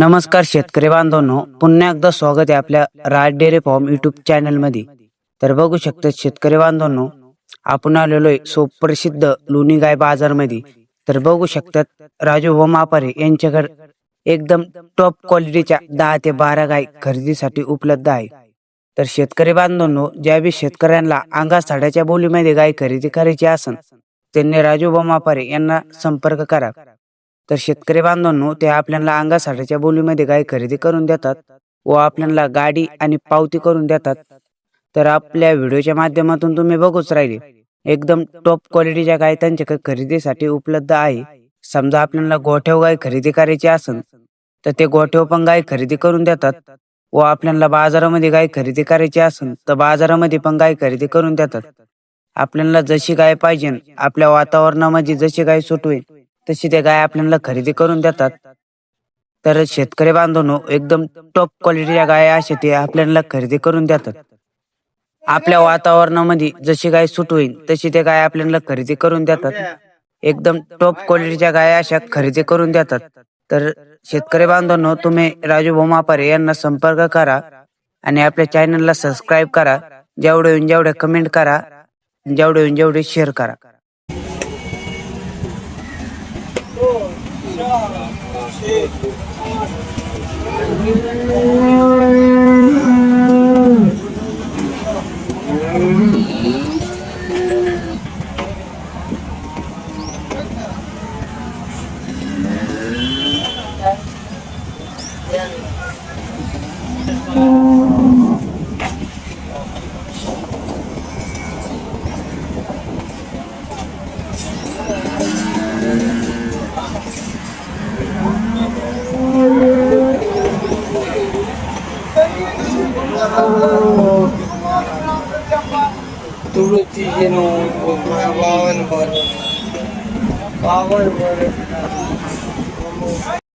नमस्कार शेतकरी बांधवांनो पुन्हा एकदा स्वागत आहे आपल्या राज डेअरी फॉर्म युट्यूब चॅनलमध्ये. तर बघू शकता शेतकरी बांधवांनो आपण आलेलो आहे सुप्रसिद्ध लोणी गाय बाजारमध्ये तर बघू शकतात राजू व मापारे यांच्याकडे एकदम टॉप क्वालिटीच्या दहा ते बारा गाय खरेदीसाठी उपलब्ध आहे. तर शेतकरी बांधवांनो ज्या बी शेतकऱ्यांना अंगा साड्याच्या बोलीमध्ये गाय खरेदी करायची असेल त्यांनी राजू व मापारे यांना संपर्क करा. तर शेतकरी बांधवांनो ते आपल्याला अंगासाठीच्या बोलीमध्ये गाय खरेदी करून देतात व आपल्याला गाडी आणि पावती करून देतात. तर आपल्या व्हिडिओच्या माध्यमातून तुम्ही बघूच राहिले एकदम टॉप क्वालिटीच्या गाय त्यांच्याकडे खरेदीसाठी उपलब्ध आहे. समजा आपल्याला गोठ्याव गाय खरेदी करायची असेल तर ते गोठ्याव पण गाय खरेदी करून देतात. व आपल्याला बाजारामध्ये गाय खरेदी करायची असेल तर बाजारामध्ये पण गाय खरेदी करून देतात. आपल्याला जशी गाय पाहिजे आपल्या वातावरणामध्ये जशी गाय सुट होईल तशी ते गाय आपल्याला खरेदी करून देतात. तर शेतकरी बांधवनो एकदम टॉप क्वालिटीच्या गाय अशा ते आपल्याला खरेदी करून देतात. आपल्या वातावरणामध्ये जशी गाय सुट होईल तशी ते गाय आपल्याला खरेदी करून देतात. एकदम टॉप क्वालिटीच्या गाय अशा खरेदी करून देतात. तर शेतकरी बांधवांनो तुम्ही राजू भोमापारे यांना संपर्क करा आणि आपल्या चॅनलला सबस्क्राईब करा. जेवढे जेवढे कमेंट करा. जेवढे जेवढे शेअर करा. Yeah. जेनो बावन बर बावन बर